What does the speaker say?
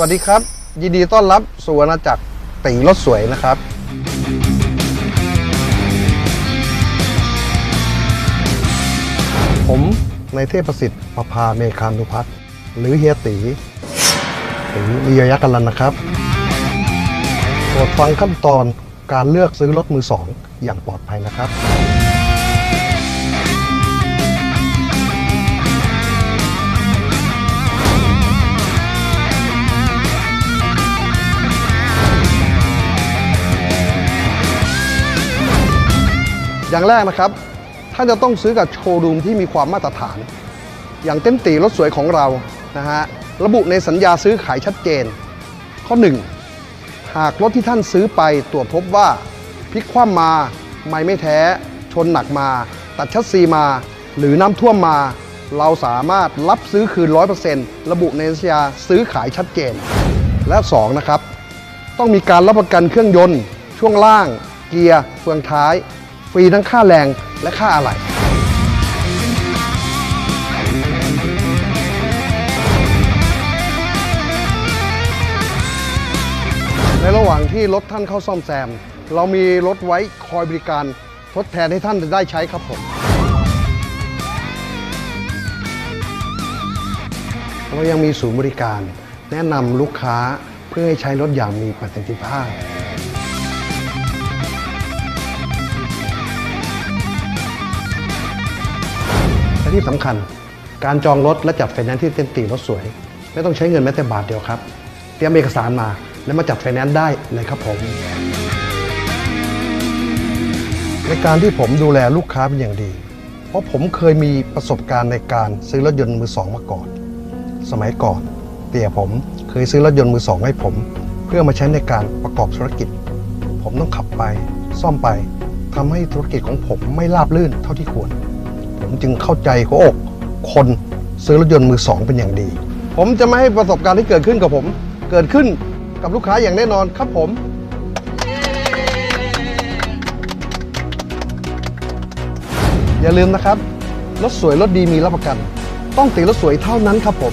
วัสดีครับ ยินดีต้อนรับสู่อาณาจักรตีรถสวยนะครับ ผมในเทพประสิทธิ์ประภาเมคานุพัฒน์หรือเฮียตีตีลียยักษ์กันลันนะครับโปรดฟังขั้นตอนการเลือกซื้อรถมือสองอย่างปลอดภัยนะครับ อย่างแรกนะครับท่านจะต้องซื้อกับโชว์รูมที่มีความมาตรฐาน อย่างเต้นตีรถสวยของเรานะฮะระบุในสัญญาซื้อขายชัดเจน ข้อ 1 หากรถที่ท่านซื้อไปตรวจพบว่าพลิกคว่ำมาไม่ไม่แท้ ชนหนักมา ตัดชัดซีมา หรือน้ำท่วมมา เราสามารถรับซื้อคืน 100%ระบุในสัญญาซื้อขายชัดเจน และ 2 นะครับ ต้องมีการรับประกันเครื่องยนต์ ช่วงล่าง เกียร์เฟืองท้าย ฟรีทั้งค่าแรงและค่าอะไหล่ในระหว่างที่รถท่านเข้าซ่อมแซม เรามีรถไว้คอยบริการทดแทนให้ท่านได้ใช้ครับผมเรายังมีศูนย์บริการ แนะนำลูกค้าเพื่อให้ใช้รถอย่างมีประสิทธิภาพ และที่สำคัญ การจองรถและจัดไฟแนนซ์ที่เต็นตีรถสวย ไม่ต้องใช้เงินแม้แต่บาทเดียวครับ เตรียมเอกสารมาแล้วมาจัดไฟแนนซ์ได้เลยครับผม ในการที่ผมดูแลลูกค้าเป็นอย่างดี เพราะผมเคยมีประสบการณ์ในการซื้อรถยนต์มือสองมาก่อน สมัยก่อนเตี่ยผมเคยซื้อรถยนต์มือสองให้ผม เพื่อมาใช้ในการประกอบธุรกิจ ผมต้องขับไป ซ่อมไปทำให้ธุรกิจของผมไม่ราบรื่นเท่าที่ควร ผมจึงเข้าใจหัวอกคนซื้อรถยนต์มือสองเป็นอย่างดี ผมจะไม่ให้ประสบการณ์ที่เกิดขึ้นกับผม เกิดขึ้นกับลูกค้าอย่างแน่นอนครับผม อย่าลืมนะครับ รถสวยรถดีมีรับประกัน ต้องติรถสวยเท่านั้นครับผม